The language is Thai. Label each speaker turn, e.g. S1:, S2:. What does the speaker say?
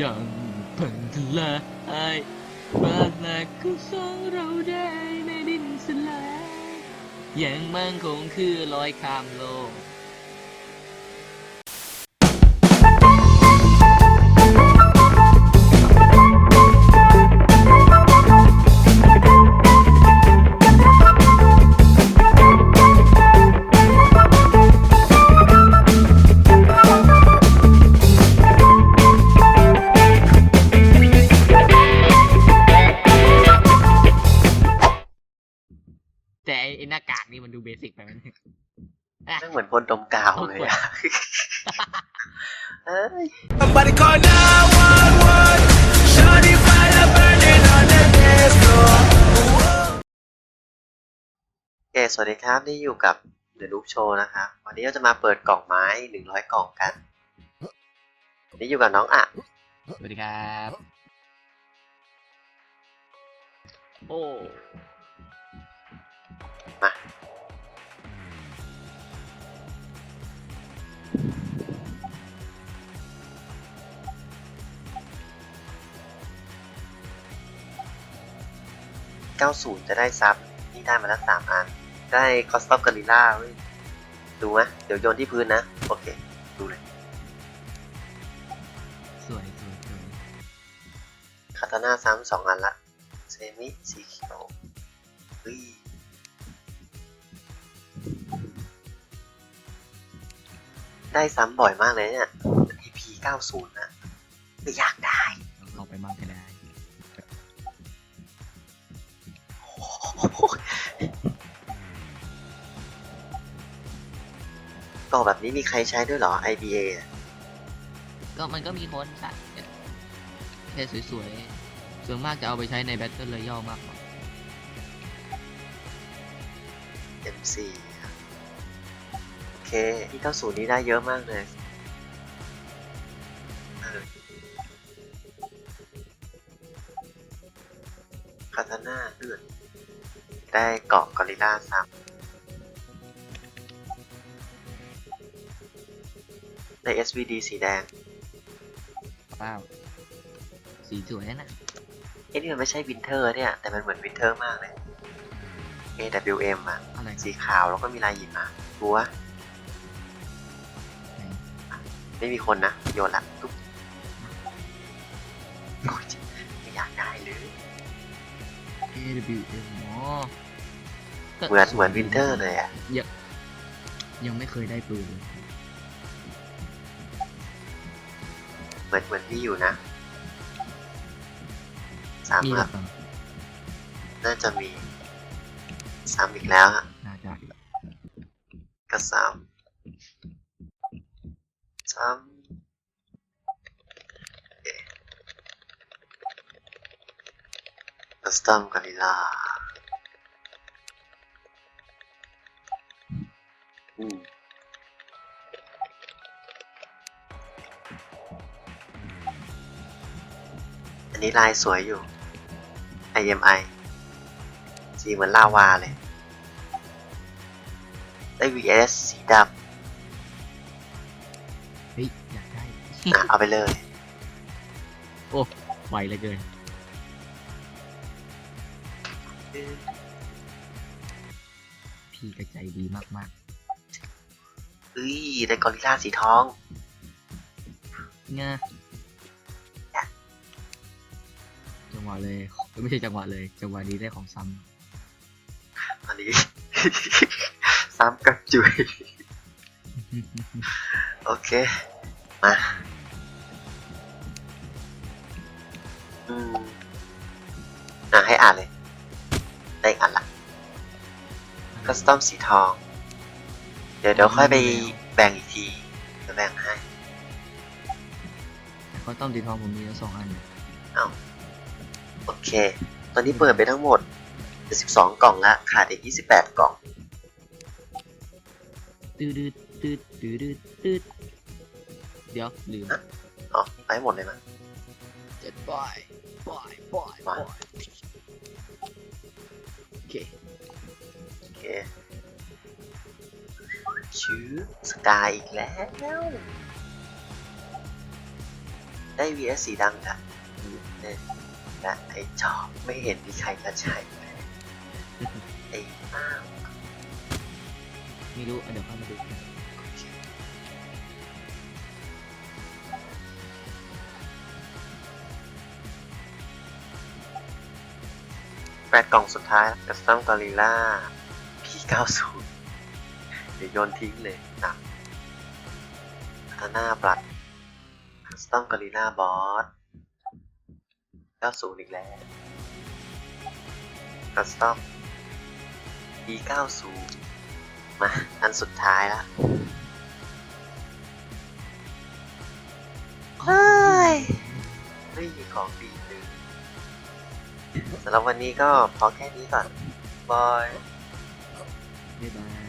S1: ยังพังทลายความรักของสองเราได้ในดินสลายยังมั่งคงคือลอยข้ามโลก น้ากากนี่มันดูเบสิกไปมัน
S2: ไม่เหมือนคนดมกาวเลยอะเอ้ย
S3: Somebody call 911. Shorty fire burning on the dance floor.
S2: โอเคสวัสดีครับนี่อยู่กับ The Loop Show นะครับวันนี้เราจะมาเปิดกล่องไม้100กล่องกันนี่อยู่กับน้องอะ
S1: สวัสดีครับ โอ้
S2: มา 90 จะได้ซับ นี่ได้มาแล้วสามอัน ได้คอสตอมกาลิล่าเว้ยดูไหมเดี๋ยวโยนที่พื้นนะ โอเค ดูเลย
S1: สวยสวยสวย
S2: คาตาน่าซ้ำสองอันละ เซมิสีเขียวเฮ้ยได้ซ้ำบ่อยมากเลยเนี่ย EP 90 นะ ไม่อยากได้
S1: เราเอาไปมั่งก็ได้
S2: ต่อแบบนี้มีใครใช้ด้วยเหรอ IBA อะ
S1: ก็มันก็มีคนใส่แค่สวยๆ ส่วนมากจะเอาไปใช้ในแบตเตอร์เลยย่อมากกว่า
S2: MC ครับโอเคที่90นี้ได้เยอะมากเลยเออคาตาน่าเลือดได้เกาะกอริลล่าซ้ำ ได้ SVD สีแดง
S1: ว้าวสีสวยนะ
S2: เอ้นี่มันไม่ใช่วินเทอร์เนี่ย แต่มันเหมือนวินเทอร์มากเลย AWM อะ
S1: อะไร
S2: สีขาวแล้วก็มีลายหิมะรู้วะไม่มีคนนะ โยนละตุ๊บโอ๊ยไม่อยากได้เลย
S1: AWM อ๋อก็
S2: เหมือนเหมือนวินเทอร์เลยอะ
S1: ยังยังไม่เคยได้ปืนเลย
S2: มือนเหมือนที่อยู่นะสาม
S1: มีห
S2: ค
S1: รื
S2: รั
S1: อบเปล่า
S2: น่าจะมีสามอีกแล้วฮะ
S1: น่าจะ
S2: ก็สามสามคัสตอมกาลิล่าอืม อันนี้ลายสวยอยู่ IMI สีเหมือนลาวาเลย ได้ VS สีดำ
S1: เฮ้ยอยากได้
S2: อะ เอาไปเลย
S1: โอ้ไวเหลือเกินพี่กระใจดีมาก
S2: เฮ้ยได้กอริลล่าสีทอง
S1: ๆงา หวะเลยเอ้ยไม่ใช่จังหวะเลยจังหวะนี้ได้ของซ้
S2: อันนี้ ซ้ำกับจุยำ โอเค มาอืมอะให้อ่านเลย ได้อีกอันละคัสตอมสีทอง เดี๋ยวเดี๋ยวค่อยไปแบ่งอีกทีจะแบ่งให้
S1: แต่ก็ต้องดีทองผมมีแล้วสองอัน
S2: โอเค ตอนนี้เปิดไปทั้งหมด 12 กล่องละขาดอีก 28 กล่อง
S1: ตืดตืดตืดตืดตืดเดี๋ยวลืม
S2: อ๋อไปหมดเลยมั้ย
S1: เจ็ดบอยบอยบอยบ
S2: มา
S1: อยโอเค
S2: โอเคชื่อสกายอีกแล้ว ได้ VS สีดังค่ะเนะไอ้จอบไม่เห็นมีใครจะใช้เลยไอ้อ้า
S1: ไม่รู้เดี๋ยวเข้ามาดู
S2: แปดกล่องสุดท้ายกัสตัมกอริล่า P90 เดี๋ยวโยนทิ้งเลยนะพัฒนาบลัดคัสตอมกอริล่าบอส 90 อีกแล้ว คัสตอม P90 มา อันสุดท้ายละเฮ้ยไม่มีของดีเลยสำหรับวันนี้ก็พอแค่นี้ก่อนบาย
S1: บ๊ายบาย